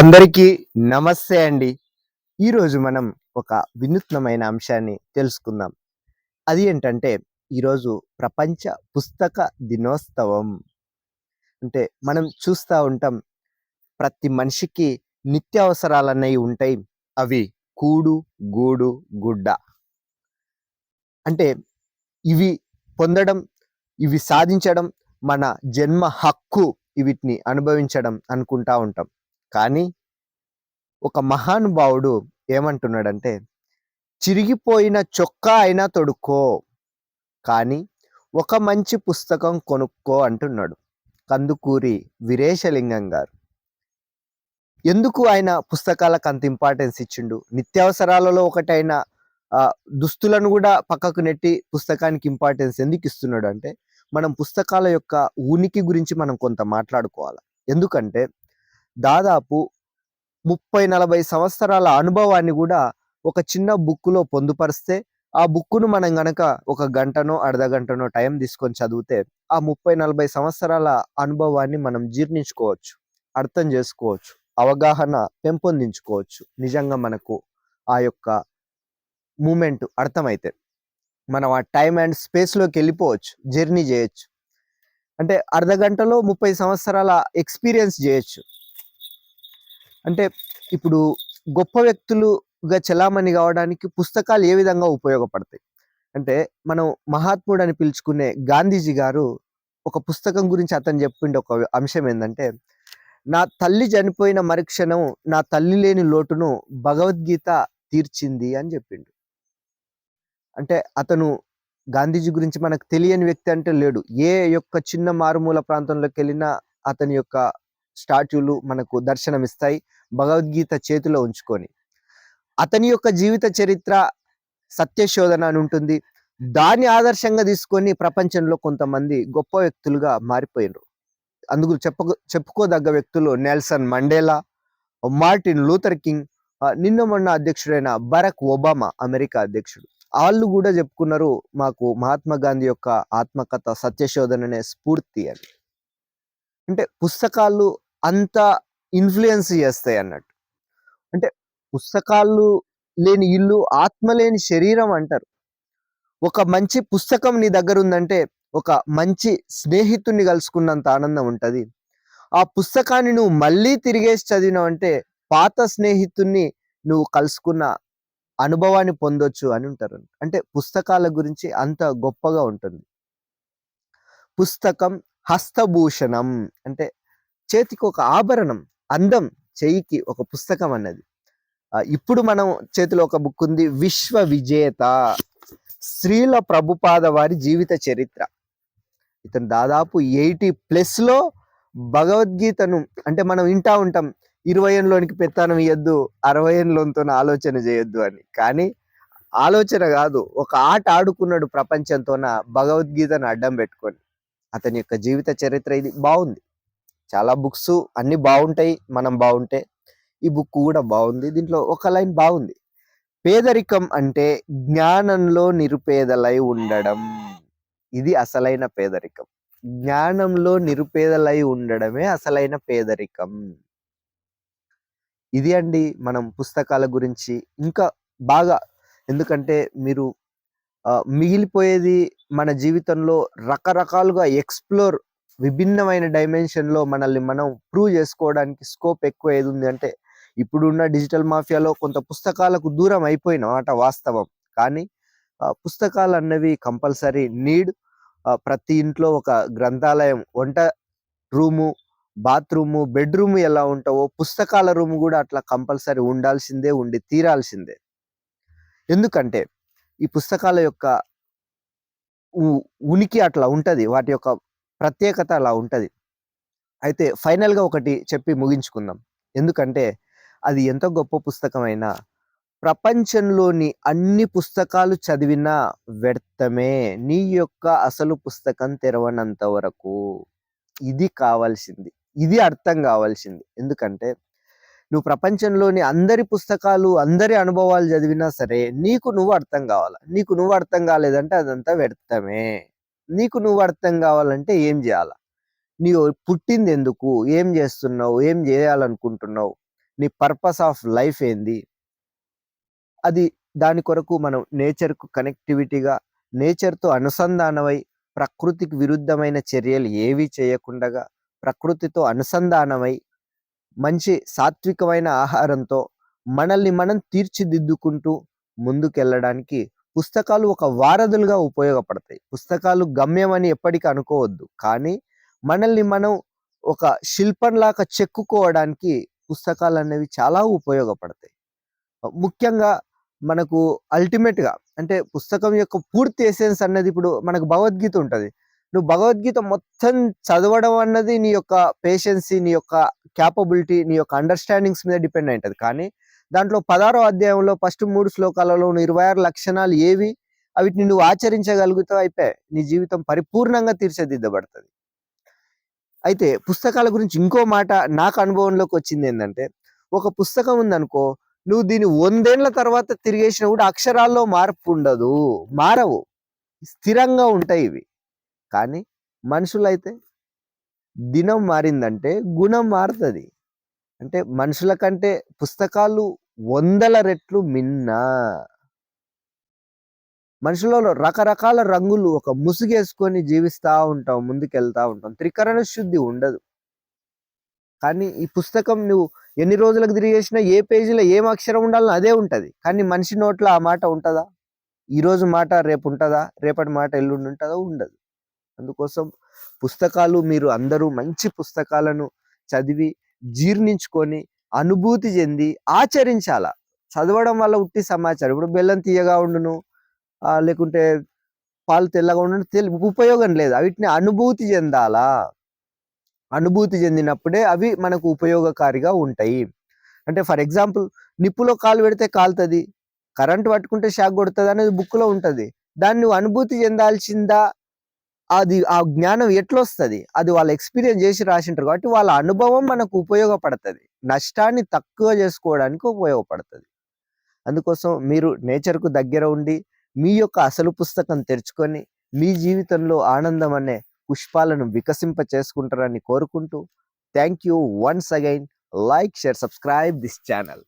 అందరికీ నమస్తే అండి. ఈరోజు మనం ఒక వినూత్నమైన అంశాన్ని తెలుసుకుందాం. అది ఏంటంటే ఈరోజు ప్రపంచ పుస్తక దినోత్సవం. అంటే మనం చూస్తూ ఉంటాం ప్రతి మనిషికి నిత్యావసరాలు అనేవి ఉంటాయి. అవి కూడు గూడు గుడ్డ. అంటే ఇవి పొందడం ఇవి సాధించడం మన జన్మ హక్కు వీటిని అనుభవించడం అనుకుంటా ఉంటాం. కానీ ఒక మహానుభావుడు ఏమంటున్నాడంటే చిరిగిపోయిన చొక్కా అయినా తొడుక్కో కానీ ఒక మంచి పుస్తకం కొనుక్కో అంటున్నాడు కందుకూరి వీరేశలింగం గారు. ఎందుకు ఆయన పుస్తకాలకు అంత ఇంపార్టెన్స్ ఇచ్చిండు? నిత్యావసరాలలో ఒకటైన దుస్తులను కూడా పక్కకు నెట్టి పుస్తకానికి ఇంపార్టెన్స్ ఎందుకు ఇస్తున్నాడు అంటే మనం పుస్తకాల యొక్క ఉనికి గురించి మనం కొంత మాట్లాడుకోవాలి. ఎందుకంటే దాదాపు ముప్పై నలభై సంవత్సరాల అనుభవాన్ని కూడా ఒక చిన్న బుక్కులో పొందుపరిస్తే ఆ బుక్కును మనం గనక ఒక గంటనో అర్ధ గంటనో టైం తీసుకొని చదివితే ఆ ముప్పై నలభై సంవత్సరాల అనుభవాన్ని మనం జీర్ణించుకోవచ్చు అర్థం చేసుకోవచ్చు అవగాహన పెంపొందించుకోవచ్చు. నిజంగా మనకు ఆ యొక్క మూమెంట్ అర్థమైతే మనం ఆ టైం అండ్ స్పేస్లోకి వెళ్ళిపోవచ్చు జర్నీ చేయొచ్చు. అంటే అర్ధ గంటలో ముప్పై సంవత్సరాల ఎక్స్పీరియన్స్ చేయొచ్చు. అంటే ఇప్పుడు గొప్ప వ్యక్తులుగా చలామణి కావడానికి పుస్తకాలు ఏ విధంగా ఉపయోగపడతాయి? అంటే మనం మహాత్ముడు అని పిలుచుకునే గాంధీజీ గారు ఒక పుస్తకం గురించి అతను చెప్పిండే ఒక అంశం ఏంటంటే నా తల్లి చనిపోయిన మరుక్షణం నా తల్లి లేని లోటును భగవద్గీత తీర్చింది అని చెప్పిండు. అంటే అతను గాంధీజీ గురించి మనకు తెలియని వ్యక్తి అంటే లేడు. ఏ యొక్క చిన్న మారుమూల ప్రాంతంలోకి వెళ్ళినా అతని యొక్క స్టాట్యూలు మనకు దర్శనమిస్తాయి. భగవద్గీత చేతిలో ఉంచుకొని. అతని యొక్క జీవిత చరిత్ర సత్యశోధన అని ఉంటుంది. దాన్ని ఆదర్శంగా తీసుకొని ప్రపంచంలో కొంతమంది గొప్ప వ్యక్తులుగా మారిపోయినారు. అందుకు చెప్ప చెప్పుకోదగ్గ వ్యక్తులు Nelson Mandela Martin Luther King నిన్న మొన్న అధ్యక్షుడైన బరక్ ఒబామా అమెరికా అధ్యక్షుడు. వాళ్ళు కూడా చెప్పుకున్నారు మాకు మహాత్మా గాంధీ యొక్క ఆత్మకథ సత్యశోధననే స్ఫూర్తి అని. అంటే పుస్తకాలు అంత ఇన్ఫ్లుయెన్స్ చేస్తాయి అన్నట్టు. అంటే పుస్తకాలు లేని ఇల్లు ఆత్మ లేని శరీరం అంటారు. ఒక మంచి పుస్తకం నీ దగ్గర ఉందంటే ఒక మంచి స్నేహితుడిని కలుసుకున్నంత ఆనందం ఉంటుంది. ఆ పుస్తకాన్ని నువ్వు మళ్ళీ తిరిగేసి చదివినావు అంటే పాత స్నేహితుణ్ణి నువ్వు కలుసుకున్న అనుభవాన్ని పొందొచ్చు అని ఉంటారు. అంటే పుస్తకాల గురించి అంత గొప్పగా ఉంటుంది. పుస్తకం హస్తభూషణం అంటే చేతికి ఒక ఆభరణం అందం చేయికి ఒక పుస్తకం అన్నది. ఇప్పుడు మనం చేతిలో ఒక బుక్ ఉంది విశ్వ విజేత శ్రీల ప్రభుపాద వారి జీవిత చరిత్ర. ఇతను దాదాపు ఎయిటీ ప్లస్లో భగవద్గీతను అంటే మనం వింటా ఉంటాం ఇరవై ఏళ్ళలోనికి పెత్తానం ఇయ్యద్దు అరవై ఏళ్ళతో ఆలోచన చేయొద్దు అని. కానీ ఆలోచన కాదు ఒక ఆట ఆడుకున్నాడు ప్రపంచంతోన భగవద్గీతను అడ్డం పెట్టుకొని. అతని యొక్క జీవిత చరిత్ర ఇది బాగుంది. చాలా బుక్స్ అన్ని బాగుంటాయి మనం బాగుంటే. ఈ బుక్ కూడా బాగుంది దీంట్లో ఒక లైన్ బాగుంది. పేదరికం అంటే జ్ఞానంలో నిరుపేదలై ఉండడం. ఇది అసలైన పేదరికం. జ్ఞానంలో నిరుపేదలై ఉండడమే అసలైన పేదరికం. ఇది అండి మనం పుస్తకాల గురించి. ఇంకా బాగా ఎందుకంటే మీరు మిగిలిపోయేది మన జీవితంలో రకరకాలుగా ఎక్స్ప్లోర్ విభిన్నమైన డైమెన్షన్లో మనల్ని మనం ప్రూవ్ చేసుకోవడానికి స్కోప్ ఎక్కువ ఏది ఉంది. అంటే ఇప్పుడున్న డిజిటల్ మాఫియాలో కొంత పుస్తకాలకు దూరం అయిపోయిన మాట వాస్తవం. కానీ పుస్తకాలు అన్నవి కంపల్సరీ నీడ్. ప్రతి ఇంట్లో ఒక గ్రంథాలయం వంట రూము బాత్రూము బెడ్రూమ్ ఎలా ఉంటావో పుస్తకాల రూమ్ కూడా అట్లా కంపల్సరీ ఉండాల్సిందే ఉండి తీరాల్సిందే. ఎందుకంటే ఈ పుస్తకాల యొక్క ఉ- ఉనికి అట్లా ఉంటుంది. వాటి యొక్క ప్రత్యేకత అలా ఉంటుంది. అయితే ఫైనల్గా ఒకటి చెప్పి ముగించుకుందాం. ఎందుకంటే అది ఎంత గొప్ప పుస్తకమైనా ప్రపంచంలోని అన్ని పుస్తకాలు చదివినా వ్యర్థమే. నీ యొక్క అసలు పుస్తకం తెరవనంత వరకు ఇది కావాల్సింది. ఇది అర్థం కావాల్సింది. ఎందుకంటే నువ్వు ప్రపంచంలోని అందరి పుస్తకాలు అందరి అనుభవాలు చదివినా సరే నీకు నువ్వు అర్థం కావాలి? నీకు నువ్వు అర్థం కాలేదంటే అదంతా వ్యర్థమే. నీకు నువ్వు అర్థం కావాలంటే ఏం చేయాల? నీవు పుట్టింది ఎందుకు? ఏం చేస్తున్నావు? ఏం చేయాలనుకుంటున్నావు? నీ పర్పస్ ఆఫ్ లైఫ్ ఏంది? అది దాని కొరకు మనం నేచర్కు కనెక్టివిటీగా నేచర్తో అనుసంధానమై ప్రకృతికి విరుద్ధమైన చర్యలు ఏవి చేయకుండగా ప్రకృతితో అనుసంధానమై మంచి సాత్వికమైన ఆహారంతో మనల్ని మనం తీర్చిదిద్దుకుంటూ ముందుకెళ్ళడానికి పుస్తకాలు ఒక వారధులుగా ఉపయోగపడతాయి. పుస్తకాలు గమ్యం అని ఎప్పటికీ అనుకోవద్దు. కానీ మనల్ని మనం ఒక శిల్పంలాగా చెక్కుకోవడానికి పుస్తకాలు అనేవి చాలా ఉపయోగపడతాయి. ముఖ్యంగా మనకు అల్టిమేట్గా అంటే పుస్తకం యొక్క పూర్తి ఎసెన్స్ అన్నది ఇప్పుడు మనకు భగవద్గీత ఉంటుంది. నువ్వు భగవద్గీత మొత్తం చదవడం అన్నది నీ యొక్క పేషెన్సీ నీ యొక్క క్యాపబిలిటీ నీ యొక్క అండర్స్టాండింగ్స్ మీద డిపెండ్ అయి ఉంటుంది కానీ దాంట్లో పదారో అధ్యాయంలో ఫస్ట్ మూడు శ్లోకాలలో నువ్వు ఇరవై ఆరు లక్షణాలు ఏవి? అవిటిని నువ్వు ఆచరించగలుగుతావు అయిపోయి నీ జీవితం పరిపూర్ణంగా తీర్చిదిద్దబడుతుంది. అయితే పుస్తకాల గురించి ఇంకో మాట నాకు అనుభవంలోకి వచ్చింది ఏంటంటే ఒక పుస్తకం ఉందనుకో నువ్వు దీన్ని వందేళ్ళ తర్వాత తిరిగేసినా కూడా అక్షరాల్లో మార్పు ఉండదు. మారవు. స్థిరంగా ఉంటాయి ఇవి. కానీ మనుషులైతే దినం మారిందంటే గుణం మారుతుంది. అంటే మనుషుల కంటే పుస్తకాలు వందల రెట్లు మిన్న. మనుషులలో రకరకాల రంగులు ఒక ముసుగేసుకొని జీవిస్తూ ఉంటాం ముందుకెళ్తా ఉంటాం. త్రికరణ శుద్ధి ఉండదు. కానీ ఈ పుస్తకం నువ్వు ఎన్ని రోజులకు తిరిగేసినా ఏ పేజీలో ఏం అక్షరం ఉండాలని అదే ఉంటది. కానీ మనిషి నోట్లో ఆ మాట ఉంటుందా? ఈ రోజు మాట రేపు ఉంటుందా? రేపటి మాట ఎల్లుండి ఉంటుందా? ఉండదు. అందుకోసం పుస్తకాలు మీరు అందరూ మంచి పుస్తకాలను చదివి జీర్ణించుకొని అనుభూతి చెంది ఆచరించాల. చదవడం వల్ల ఉట్టి సమాచారం. ఇప్పుడు బెల్లం తీయగా ఉండును లేకుంటే పాలు తెల్లగా ఉండును తెలి ఉపయోగం లేదు. వీటిని అనుభూతి చెందాలా. అనుభూతి చెందినప్పుడే అవి మనకు ఉపయోగకారిగా ఉంటాయి. అంటే ఫర్ ఎగ్జాంపుల్ నిప్పులో కాలు పెడితే కాలుతుంది. కరెంట్ పట్టుకుంటే షాక్ కొడుతుంది అనేది బుక్లో ఉంటుంది. దాన్ని నువ్వు అనుభూతి చెందాల్సిందా? అది ఆ జ్ఞానం ఎట్లొస్తుంది? అది వాళ్ళు ఎక్స్పీరియన్స్ చేసి రాసింటారు కాబట్టి వాళ్ళ అనుభవం మనకు ఉపయోగపడుతుంది. నష్టాన్ని తక్కువ చేసుకోవడానికి ఉపయోగపడుతుంది. అందుకోసం మీరు నేచర్కు దగ్గర ఉండి మీ యొక్క అసలు పుస్తకం తెరుచుకొని మీ జీవితంలో ఆనందం అనే పుష్పాలను వికసింప చేసుకుంటారని కోరుకుంటూ thank you once again. Like share subscribe this channel.